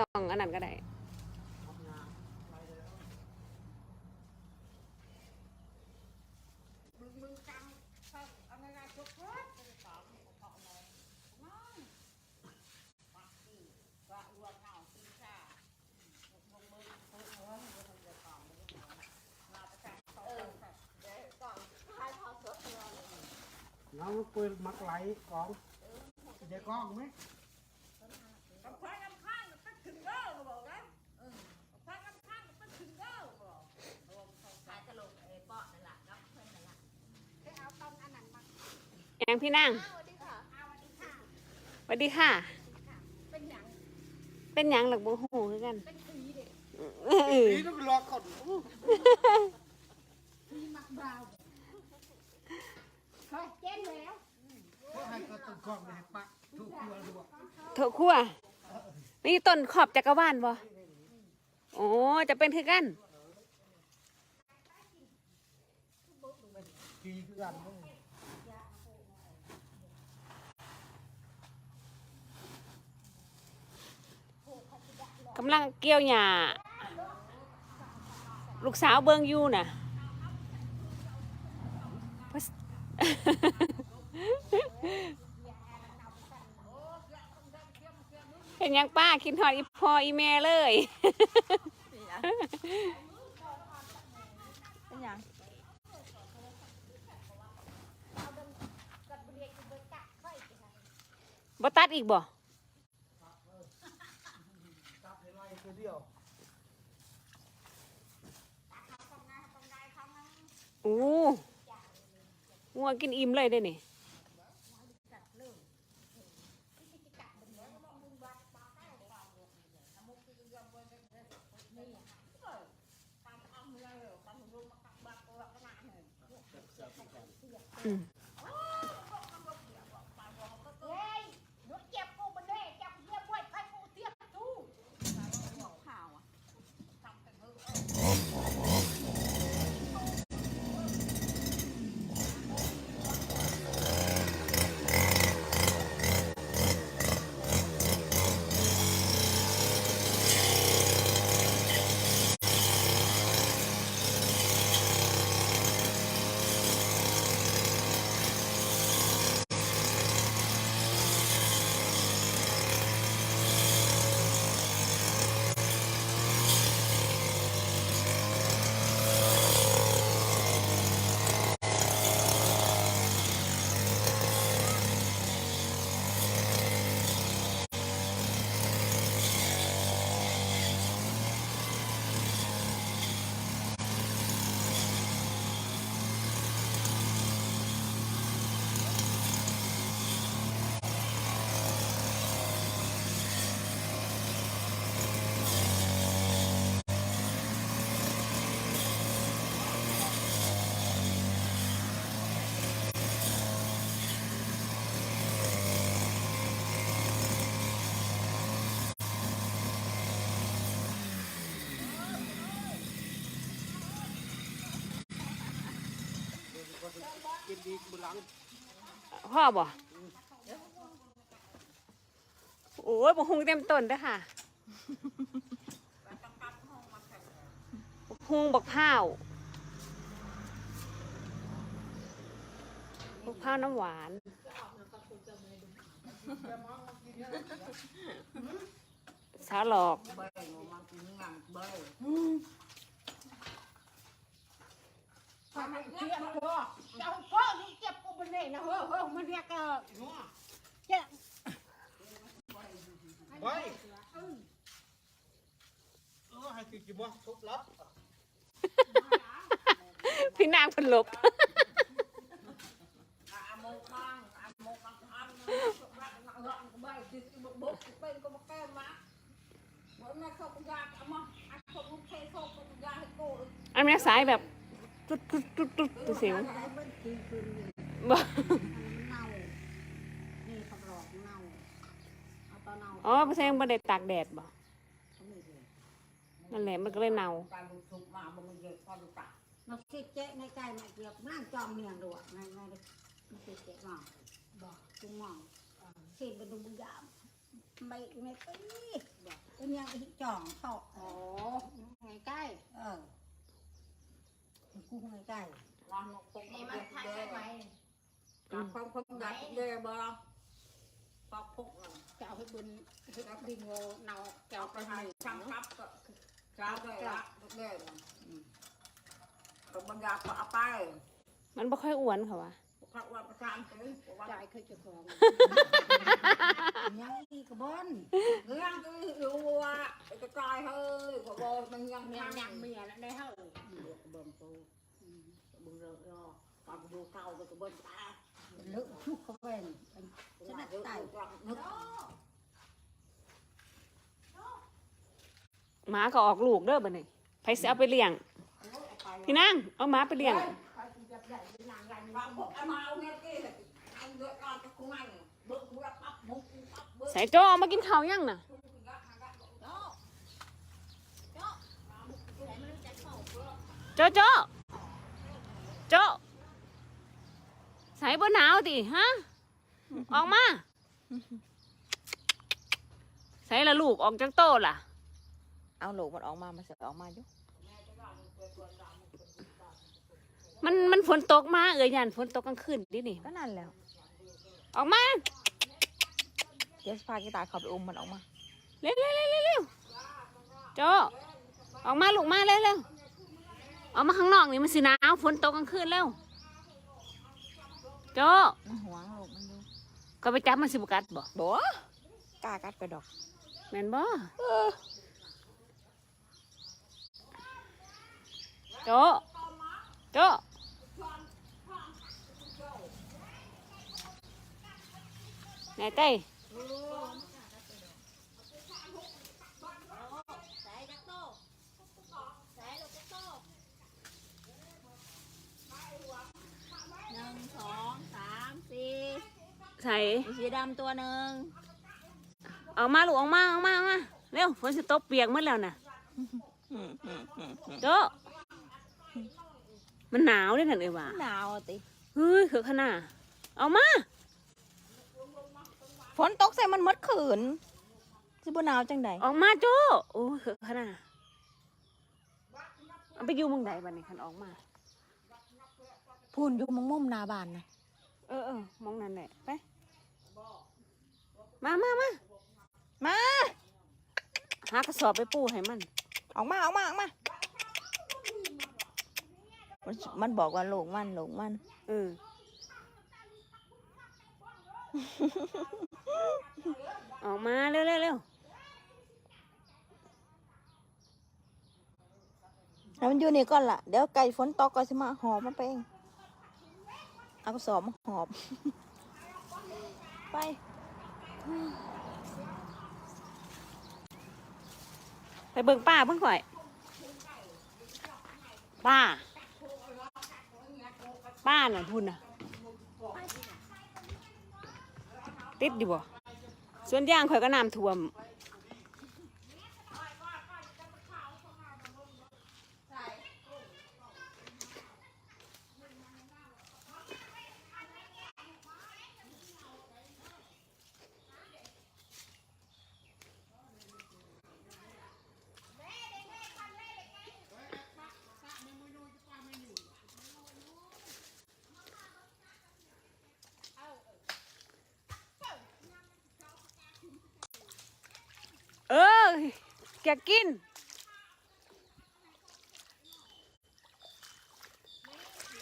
ต้องอันนั้นก็ได้เขาเอาเงินมาทุกคนไปสอบมึงก็เอาเลยน้องปักที่ แองพี่นั่งสวัสดีค่ะเอาอันนี้ค่ะสวัสดีค่ะเป็นอย่างเป็นหยังหลักบูหูคือกันเป็นผีเด็กเออนี่ต้องรอก่อนผีมักเบาเฮ้ยเจ๊งแล้วเพราะให้ก็ต้องกองเลยปะทุกตัวดูว่าโถขั้วนี่ต้นขอบจักรวาลบ่โอ้จะเป็นคือกันปีคือกันเว้ย กำลังเกี่ยวหญ้าลูกสาวเบิงอยู่น่ะเห็นยังป้าคิดหอดอีพออีแม่เลยเป็นยังบ่ตัดอีกบ่ จับให้ไล่ตัวเดียว โอ้งัวกินอิ่มเลยได้นี่อืม เฮ้ยหนูเจ็บกูมันเด้เจ็บเยี่ยมไว้ใครกูเทียบทู่ ข่าวอะ ทำกันเถอะ กินดีบุหลัง พ่อบ่โอ้ยบ่หุงเต็มต้นเด้อค่ะบกฮุงบักพร้าวบักพร้าวน้ำหวานสาหลอก เบยมันกินงานเบย ทำไมเทียบตัวเจ้าพ่อนี่เจ็บกูมันเด้นะเฮ้ยเฮ้ยมันเรียกเออเจ็บไว้เออให้กินบ่ทุบลับพี่นางเพนลบอาโมกังอา โมกังอันใบติดบุกบุกเป็นก็มาแก้มาเหมือนแม่เขาปยาเอามาอันเขาลูกเทเขาปยาให้กูอันนี้สายแบบตุ๊ดตุ๊ดตุ๊ดตุ๊ดตุ๊ดสียงให้มันกินคืนนี่บ่เน่านี่เขาหลอกเน่าเอาตอนเน่าอ๋อเพราะแสดงบ่ได้ตากแดดบ่เขาไม่เลยนั่นแหละมันก็เลยเน่าการบุกทุกมาบุกเยอะก็ดูตัก nó xịt chạy ngay cài mẹ việc mang cho miệng đồ ngay ngay đây nó xịt chạy vào bỏ chung mỏng xịt bên đúng giảm ไม่ไม่ปีเป็นยังอีกจ่องเขาโอ้ไงใกล้เออ กูไงใกล้วางคงนี่ไม่มันเด็กทันเด้ได้ไหมกับความคงดักเด้บ่ปอกพุกน่ะจะเอาให้บนให้ดินโงเนาแก้วเอาไปไปให้ให้ช่างครับก็เช้าได้ละเด้ก็บรรดาก็เอาไปมันบ่ค่อยอ้วนค่ะวะ พระว่าประธานถือว่าจ่ายเคยจะของยังอีกบนเรื่องที่รู้ว่าจะกลายเฮ้ยก็บอกมันยังเมียยังยัยังงเมียแล้วได้เท่าเบิ่งตูเบิ่งเรื่องรอตอนดูเก่าก็เบิ่งตาเลิกชุกเขาเป็นชจะนะได้ไต่ตายนึกหมาก็ออกลูกเด้อบัดนี้ไผสิเอาไปเลี้ยง พี่นางเอาหมาไปเลี้ยง ใส่โจเอามากินข้าวยังน่ะโจโจโจใส่บ่หนาวติฮะออกมาใส่ละลูกออกจากโตล่ะ เอาลูกมันออกมามันจะออกมาอยู่ มันมันฝนตกมาเอ้ยยันฝนตกกลางคืนดินี่ ก็นั่นแหล้ว ออกมาเดี๋ยวพากีตาร์เขาไปอุ้มมันออกมา เร็วเร็วเร็วเร็วเร็วโจออกมาลูกมาเร็วเร็วออกมาข้างนอกนี่มันสิหนาวฝนตกกลางคืนแล้วโจมันหวงลูกมันอยู่ก็ไปจับมันสิบกัดบ่บัวกล้ากัดไปดอกแม่นบ่โจโจ ไหนเต้หนึ่งสองสามสี่ใส่มีสีดำตัวหนึ่งออกมาลูกออกมาออกมาออกมาเร็วฝนสิตกเปียกหมดแล้วน่ะโจมันหนาวเลยนั่นเอ้ยว่ะหนาวอะติเฮ้ยคือขนาดเอามาฝ นตกใส่มันหมดขืนสิบหนาวจังใดออกมาโจโอ้ยคือขนาดเอาไปอยู่เมึงใดบัดนี้คันออกมา พูนอยู่มุมมุมๆหนาบานนะเออเออมองนั่นแหละไปมามามามา หากระสอบไปปูให้มัน ออกมาออกมาออกมา มันมันบอกว่าลูกมันลูกมัน เออ ออกมาเร็วเร็วเร็วแล้วมันอยู่นี่ก่อนล่ะ เดี๋ยวไก่ฝนตกก็สิมาหอบมันไปเอง เอากระสอบมาหอบ ไปไปเบิ่งป้าเบิ่งข่อย ป้า ป้าน่ะพุ่นน่ะ ติดอยู่บ่ส่วนย่างข่อยก็น้ำท่วม เออ แกกิน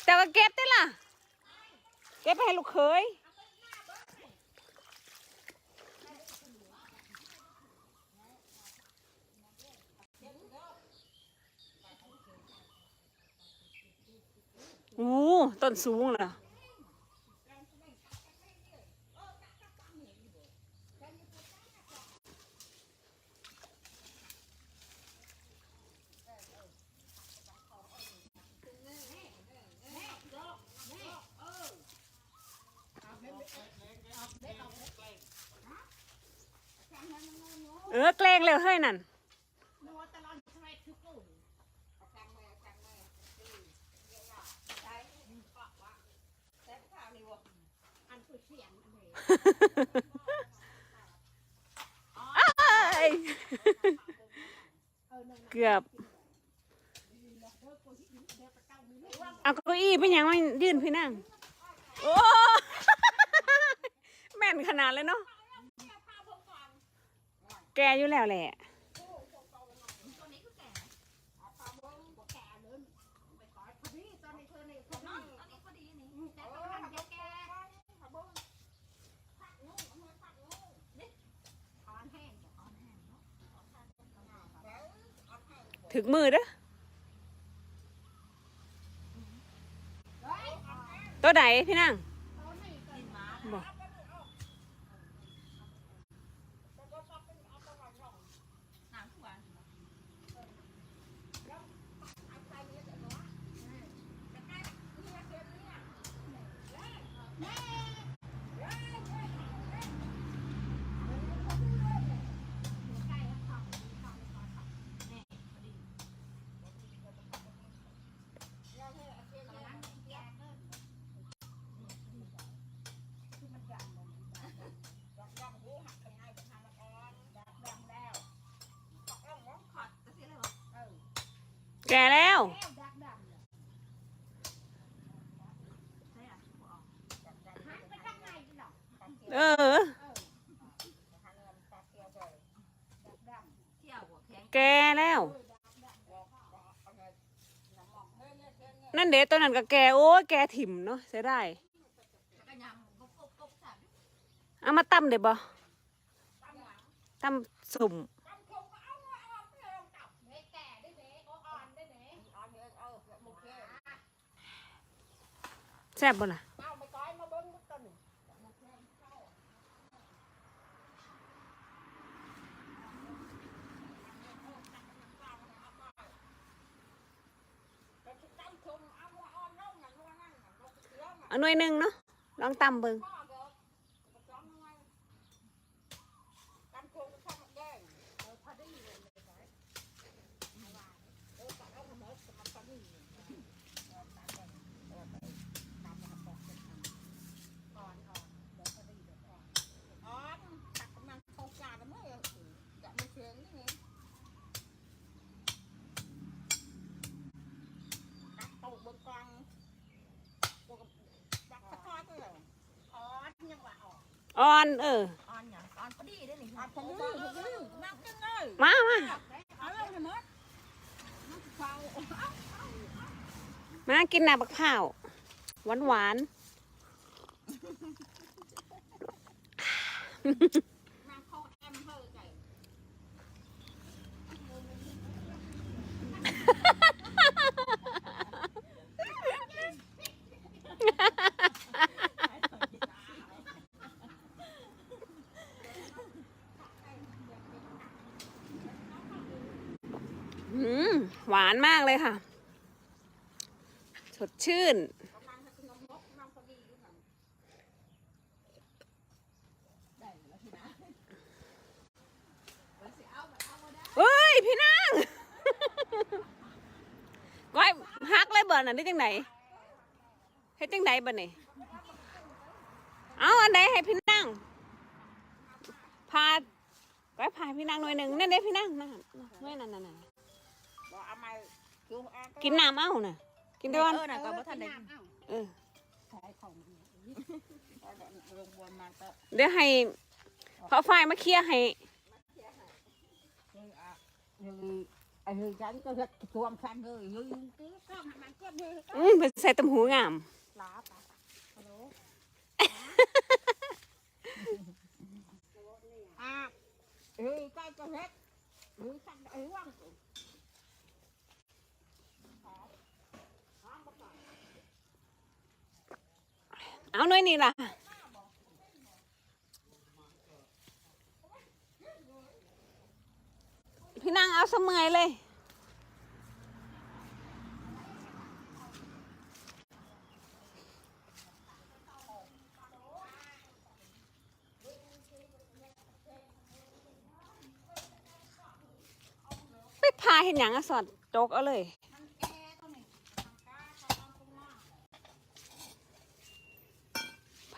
แต่ว่าเก็บได้ล่ะ เก็บไปให้ลูกเขยอู้ต้นสูงล่ะ เกือบเอาเก้าอี้ไปยังไม่ยื่นพี่นั่ง โอ้แม่นขนาดเลยเนาะ แกอยู่แล้วแหละ ถึงมือเด้อตัวไหนพี่นั่งบอก แกแล้ว เออ แกแล้ว นั่นเด็ตัวนั้นก็แกโอ้ยแกถิ่มเนาะเสียดายเอามาตั้มเดี๋ยวบ่ตั้มสุ่ม แซ่บบ่น่ะอันหน่วยหนึ่งเนาะลองตำเบิ่ง ออนเอออ่อนอย่างอ่อมามามากินหน้าบักข้าวหวานหวานานมากเลยค่ะ สดชื่น เฮ้ย พี่นางก้อยฮักเลยเบิร์น่ะได้จังไหนเฮ็ดจังไหนบ่นี่เอาอันใดให้พี่นางพาก้อยพาพี่นางหน่อยหนึ่งนั่นเด้พี่นางนั่นหน่อยนั่นนั่นนั่น กินน้ำเอาน่ะ กินเอด้วนอน่ะก็บ่ทันได้เออเดี๋ยวให้พอไฟมาเคลียร์ให้ไอ้เฮ้ยฉันก็เฮ็ดท่วมฉันเลยยืนตีก็มันเจ็บเลยอืมเป็นใส่ตำหูงามลาปะฮัลโหลอะเฮ้ยใกล้จะเฮ็ดหรือฉันไอ้ว่าง เอาหน่อยนี่ล่ะพี่นางเอาเสมอยเลยไปพาเห็นอย่างอสอดโจกเอาเลย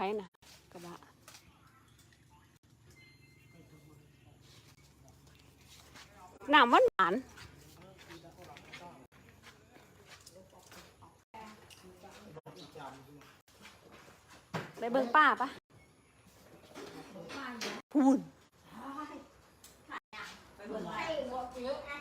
ครนะกระบะหนามวันหวานไปเบิ่งป้าปะพูนไปเบิ่งป้า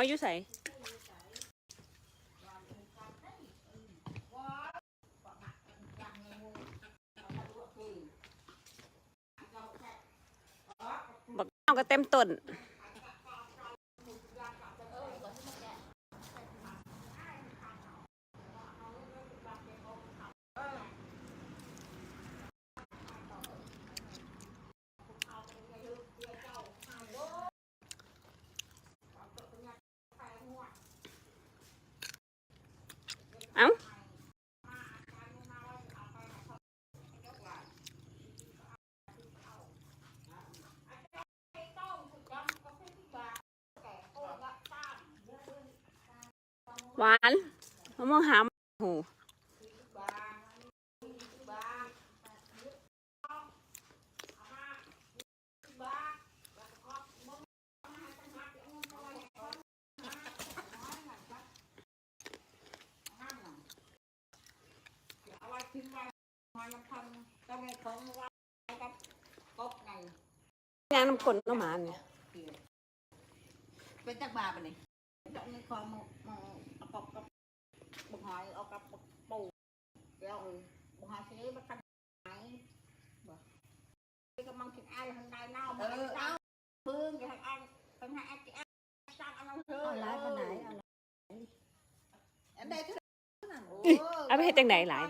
อยอยู่ใส่บักเอาก็เต็มต้น เอ้า หวานมะม่วงหามโหงานน้ำกลนน้ำหมาเนี่ยเป็นจักบาปนี่จักนี่คอมมเอกับกับบุกหอยเอากับปู เดี๋ยวบุกหอยซื้อมาทำไหนบ่ก็มังคิดอ้ทางใดเน่าเออเอาพึ่งจะทางอันเป็นให้ไอ้ที่ไอ้สร้างอันนั้นเถอะเอาร้ายปานไหนเอาอันใดก็นั่นโอ้เอาไปเฮ็ดจังไหนหลาย